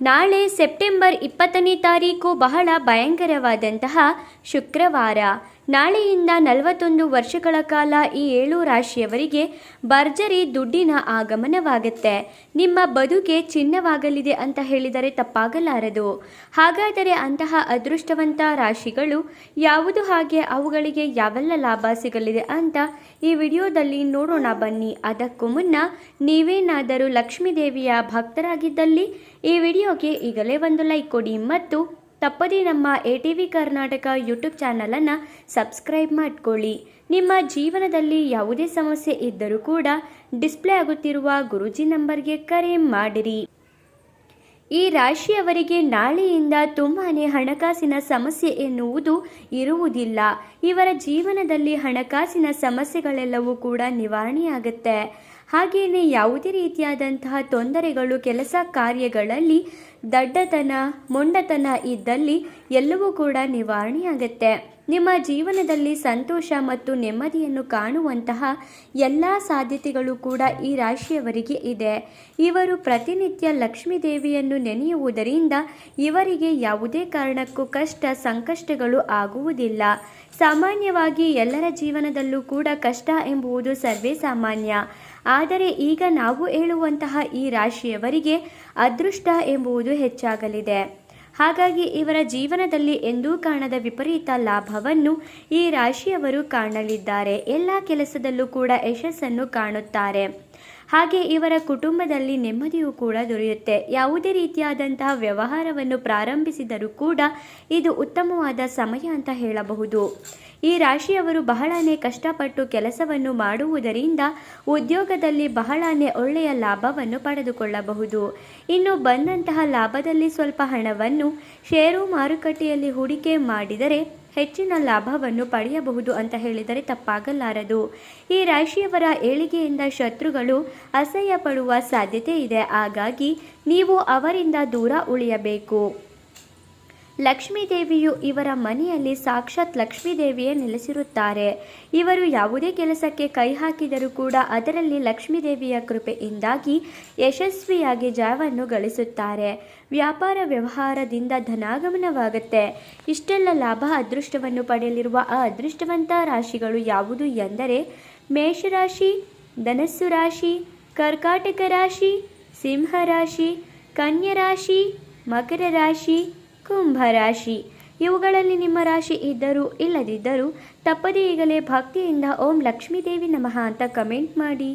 ನಾಳೆ ಸೆಪ್ಟೆಂಬರ್ ಇಪ್ಪತ್ತನೇ ತಾರೀಕು ಬಹಳ ಭಯಂಕರವಾದಂತಹ ಶುಕ್ರವಾರ. ನಾಳೆಯಿಂದ ನಲವತ್ತೊಂದು ವರ್ಷಗಳ ಕಾಲ ಈ ಏಳು ರಾಶಿಯವರಿಗೆ ಭರ್ಜರಿ ದುಡ್ಡಿನ ಆಗಮನವಾಗುತ್ತೆ. ನಿಮ್ಮ ಬದುಕೆ ಚಿನ್ನವಾಗಲಿದೆ ಅಂತ ಹೇಳಿದರೆ ತಪ್ಪಾಗಲಾರದು. ಹಾಗಾದರೆ ಅಂತಹ ಅದೃಷ್ಟವಂತ ರಾಶಿಗಳು ಯಾವುದು ಹಾಗೆ ಅವುಗಳಿಗೆ ಯಾವೆಲ್ಲ ಲಾಭ ಸಿಗಲಿದೆ ಅಂತ ಈ ವಿಡಿಯೋದಲ್ಲಿ ನೋಡೋಣ ಬನ್ನಿ. ಅದಕ್ಕೂ ಮುನ್ನ ನೀವೇನಾದರೂ ಲಕ್ಷ್ಮೀದೇವಿಯ ಭಕ್ತರಾಗಿದ್ದಲ್ಲಿ ಈ ವಿಡಿಯೋಗೆ ಈಗಲೇ ಒಂದು ಲೈಕ್ ಕೊಡಿ ಮತ್ತು ತಪ್ಪದೇ ನಮ್ಮ A T V Karnataka YouTube ಚಾನಲನ್ನು ಸಬ್ಸ್ಕ್ರೈಬ್ ಮಾಡಿಕೊಳ್ಳಿ. ನಿಮ್ಮ ಜೀವನದಲ್ಲಿ ಯಾವುದೇ ಸಮಸ್ಯೆ ಇದ್ದರೂ ಕೂಡ ಡಿಸ್ಪ್ಲೇ ಆಗುತ್ತಿರುವ ಗುರೂಜಿ ನಂಬರ್ಗೆ ಕರೆ ಮಾಡಿರಿ. ಈ ರಾಶಿಯವರಿಗೆ ನಾಳೆಯಿಂದ ತುಂಬಾ ಹಣಕಾಸಿನ ಸಮಸ್ಯೆ ಎನ್ನುವುದು ಇರುವುದಿಲ್ಲ. ಇವರ ಜೀವನದಲ್ಲಿ ಹಣಕಾಸಿನ ಸಮಸ್ಯೆಗಳೆಲ್ಲವೂ ಕೂಡ ನಿವಾರಣೆಯಾಗುತ್ತೆ. ಹಾಗೆಯೇ ಯಾವುದೇ ರೀತಿಯಾದಂತಹ ತೊಂದರೆಗಳು, ಕೆಲಸ ಕಾರ್ಯಗಳಲ್ಲಿ ದಡ್ಡತನ, ಮೊಂಡತನ ಇದ್ದಲ್ಲಿ ಎಲ್ಲವೂ ಕೂಡ ನಿವಾರಣೆಯಾಗುತ್ತೆ. ನಿಮ್ಮ ಜೀವನದಲ್ಲಿ ಸಂತೋಷ ಮತ್ತು ನೆಮ್ಮದಿಯನ್ನು ಕಾಣುವಂತಹ ಎಲ್ಲ ಸಾಧ್ಯತೆಗಳು ಕೂಡ ಈ ರಾಶಿಯವರಿಗೆ ಇದೆ. ಇವರು ಪ್ರತಿನಿತ್ಯ ಲಕ್ಷ್ಮೀ ದೇವಿಯನ್ನು ನೆನೆಯುವುದರಿಂದ ಇವರಿಗೆ ಯಾವುದೇ ಕಾರಣಕ್ಕೂ ಕಷ್ಟ, ಸಂಕಷ್ಟಗಳು ಆಗುವುದಿಲ್ಲ. ಸಾಮಾನ್ಯವಾಗಿ ಎಲ್ಲರ ಜೀವನದಲ್ಲೂ ಕೂಡ ಕಷ್ಟ ಎಂಬುವುದು ಸರ್ವೇ ಸಾಮಾನ್ಯ. ಆದರೆ ಈಗ ನಾವು ಹೇಳುವಂತಹ ಈ ರಾಶಿಯವರಿಗೆ ಅದೃಷ್ಟ ಎಂಬುದು ಹೆಚ್ಚಾಗಲಿದೆ. ಹಾಗಾಗಿ ಇವರ ಜೀವನದಲ್ಲಿ ಎಂದೂ ಕಾಣದ ವಿಪರೀತ ಲಾಭವನ್ನು ಈ ರಾಶಿಯವರು ಕಾಣಲಿದ್ದಾರೆ. ಎಲ್ಲ ಕೆಲಸದಲ್ಲೂ ಕೂಡ ಯಶಸ್ಸನ್ನು ಕಾಣುತ್ತಾರೆ. ಹಾಗೆ ಇವರ ಕುಟುಂಬದಲ್ಲಿ ನೆಮ್ಮದಿಯೂ ಕೂಡ ದೊರೆಯುತ್ತೆ. ಯಾವುದೇ ರೀತಿಯಾದಂತಹ ವ್ಯವಹಾರವನ್ನು ಪ್ರಾರಂಭಿಸಿದರೂ ಕೂಡ ಇದು ಉತ್ತಮವಾದ ಸಮಯ ಅಂತ ಹೇಳಬಹುದು. ಈ ರಾಶಿಯವರು ಬಹಳನೇ ಕಷ್ಟಪಟ್ಟು ಕೆಲಸವನ್ನು ಮಾಡುವುದರಿಂದ ಉದ್ಯೋಗದಲ್ಲಿ ಬಹಳನೇ ಒಳ್ಳೆಯ ಲಾಭವನ್ನು ಪಡೆದುಕೊಳ್ಳಬಹುದು. ಇನ್ನು ಬಂದಂತಹ ಲಾಭದಲ್ಲಿ ಸ್ವಲ್ಪ ಹಣವನ್ನು ಷೇರು ಮಾರುಕಟ್ಟೆಯಲ್ಲಿ ಹೂಡಿಕೆ ಮಾಡಿದರೆ ಹೆಚ್ಚಿನ ಲಾಭವನ್ನು ಪಡೆಯಬಹುದು ಅಂತ ಹೇಳಿದರೆ ತಪ್ಪಾಗಲಾರದು. ಈ ರಾಶಿಯವರ ಏಳಿಗೆಯಿಂದ ಶತ್ರುಗಳು ಅಸಹ್ಯ ಸಾಧ್ಯತೆ ಇದೆ. ಹಾಗಾಗಿ ನೀವು ಅವರಿಂದ ದೂರ ಉಳಿಯಬೇಕು. ಲಕ್ಷ್ಮೀ ದೇವಿಯು ಇವರ ಮನೆಯಲ್ಲಿ ಸಾಕ್ಷಾತ್ ಲಕ್ಷ್ಮೀದೇವಿಯೇ ನೆಲೆಸಿರುತ್ತಾರೆ. ಇವರು ಯಾವುದೇ ಕೆಲಸಕ್ಕೆ ಕೈ ಹಾಕಿದರೂ ಕೂಡ ಅದರಲ್ಲಿ ಲಕ್ಷ್ಮೀದೇವಿಯ ಕೃಪೆಯಿಂದಾಗಿ ಯಶಸ್ವಿಯಾಗಿ ಜಯವನ್ನು ಗಳಿಸುತ್ತಾರೆ. ವ್ಯಾಪಾರ ವ್ಯವಹಾರದಿಂದ ಧನಾಗಮನವಾಗುತ್ತೆ. ಇಷ್ಟೆಲ್ಲ ಲಾಭ ಅದೃಷ್ಟವನ್ನು ಪಡೆಯಲಿರುವ ಆ ಅದೃಷ್ಟವಂತ ರಾಶಿಗಳು ಯಾವುದು ಎಂದರೆ ಮೇಷರಾಶಿ, ಧನಸ್ಸು ರಾಶಿ, ಕರ್ಕಾಟಕ ರಾಶಿ, ಸಿಂಹ ರಾಶಿ, ಕನ್ಯಾ ರಾಶಿ, ಮಕರ ರಾಶಿ ಕುಂಭರಾಶಿ ಇವುಗಳಲ್ಲಿ ನಿಮ್ಮ ರಾಶಿ ಇದ್ದರೂ ಇಲ್ಲದಿದ್ದರೂ ತಪ್ಪದೇ ಈಗಲೇ ಭಕ್ತಿಯಿಂದ ಓಂ ಲಕ್ಷ್ಮೀದೇವಿ ನಮಃ ಅಂತ ಕಮೆಂಟ್ ಮಾಡಿ.